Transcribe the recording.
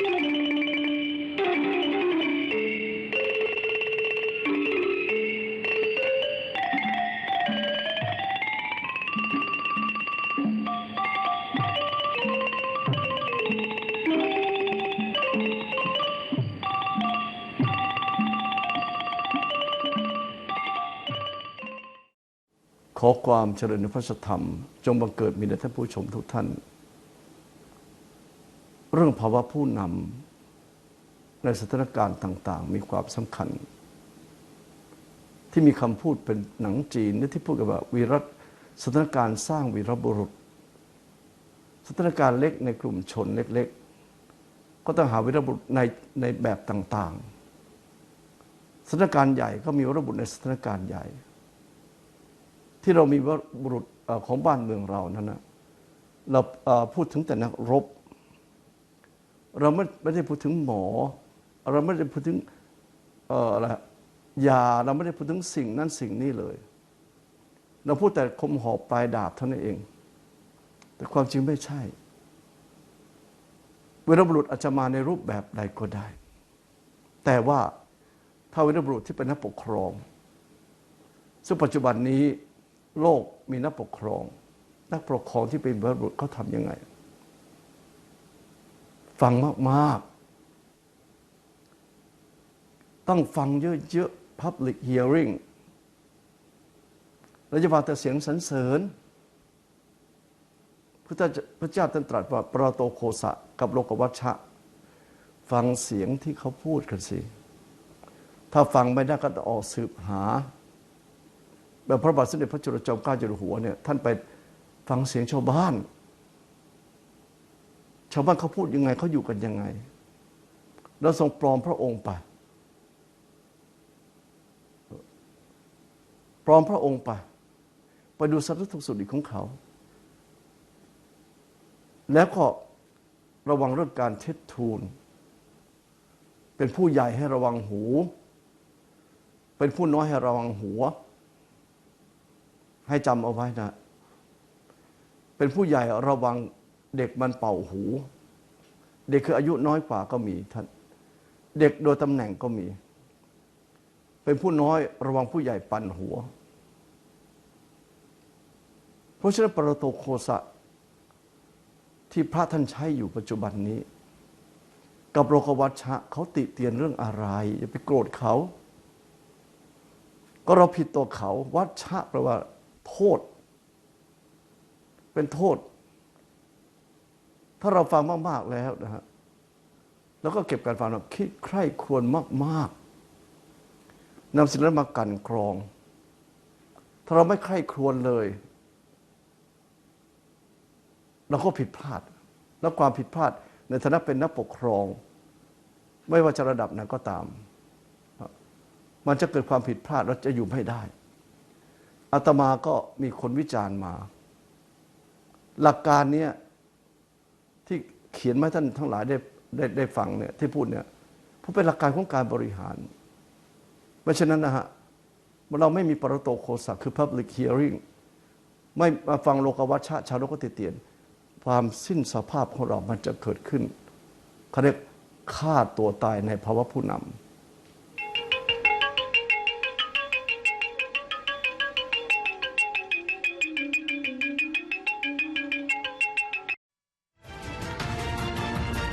ขอความเจริญในพระธรรม จงบังเกิดมีแด่ท่านผู้ชมทุกท่าน เรื่องภาวะผู้นำในสถานการณ์ต่าง ๆ มีความสำคัญ ที่มีคำพูดเป็นหนังจีนที่พูดกันว่าวีรสถานการณ์สร้างวีรบุรุษ สถานการณ์เล็กในกลุ่มชนเล็ก ๆ ก็ต้องหาวีรบุรุษในในแบบต่าง ๆ สถานการณ์ใหญ่ก็มีวีรบุรุษในสถานการณ์ใหญ่ ที่เรามีวบุรุษของบ้านเมืองเรานั้นนะเราพูดถึงแต่นักรบ เราไม่ไม่ได้พูดถึงหมอ เราไม่ได้พูดถึงเอ่ออะไรยาเราไม่ได้พูดถึงสิ่งนั้นสิ่งนี้เลย เราพูดแต่คมหอกปลายดาบเท่านั้นเอง แต่ความจริงไม่ใช่วีรบุรุษอาจจะมาในรูปแบบใดก็ได้ แต่ว่าถ้าวีรบุรุษที่เป็นนักปกครอง ซึ่งปัจจุบันนี้โลกมีนักปกครอง นักปกครองที่เป็นบรรบุรุษเขาทำยังไง ฟังมากๆ ต้องฟังเยอะๆ public hearing เราจะฟังแต่เสียงสรรเสริญ พระเจ้าพระเจ้าท่านตรัสว่าปรโตโคสะกับโลกวัชชะ ฟังเสียงที่เขาพูดกันสิ ถ้าฟังไม่ได้ก็ต้องออกสืบหา แบบพระบาทสมเด็จพระจุลจอมเกล้าเจ้าอยู่หัวเนี่ยท่านไปฟังเสียงชาวบ้าน ชาวบ้านเขาพูดยังไงเขาอยู่กันยังไง แล้วทรงปลอมพระองค์ไปปลอมพระองค์ไปไปดูสารทุกสุดดิของเขา แล้วก็ระวังเรื่องการเท็จทูล เป็นผู้ใหญ่ให้ระวังหู เป็นผู้น้อยให้ระวังหัว ให้จำเอาไว้นะ เป็นผู้ใหญ่ระวัง เด็กมันเป่าหู เด็กคืออายุน้อยกว่าก็มีท่าน เด็กโดยตำแหน่งก็มี เป็นผู้น้อยระวังผู้ใหญ่ปั่นหัว เพราะฉะนั้นปรโตโคสะ ที่พระท่านใช้อยู่ปัจจุบันนี้ กับโลกวัชชะเขาติเตียนเรื่องอะไร อย่าไปโกรธเขา ก็เราผิดตัวเขา วัชชะแปลว่า โทษ เป็นโทษ ถ้าเราฟังมาก ๆ แล้วนะฮะแล้วก็เก็บการฟังแบบคิดใคร่ครวญมาก ๆนำสิ่งนั้นมากันกรอง ถ้าเราไม่ใคร่ครวญเลย เราก็ผิดพลาด แล้วความผิดพลาดในฐานะเป็นนักปกครอง ไม่ว่าจะระดับไหนก็ตาม มันจะเกิดความผิดพลาดแล้วจะอยู่ไม่ได้อาตมาก็มีคนวิจารณ์มา หลักการเนี้ย ที่เขียนมาท่านทั้งหลายได้ได้ได้ฟังเนี่ยที่พูดเนี่ยเพราะเป็นหลักการของการบริหาร เพราะฉะนั้นนะฮะเราไม่มีปรโตโคสักคือ public hearing ไม่มาฟังโลกวัชชะชาวโลกติเตียน ความสิ้นสภาพของเรามันจะเกิดขึ้นเขาเรียกฆ่าตัวตายในภาวะผู้นำ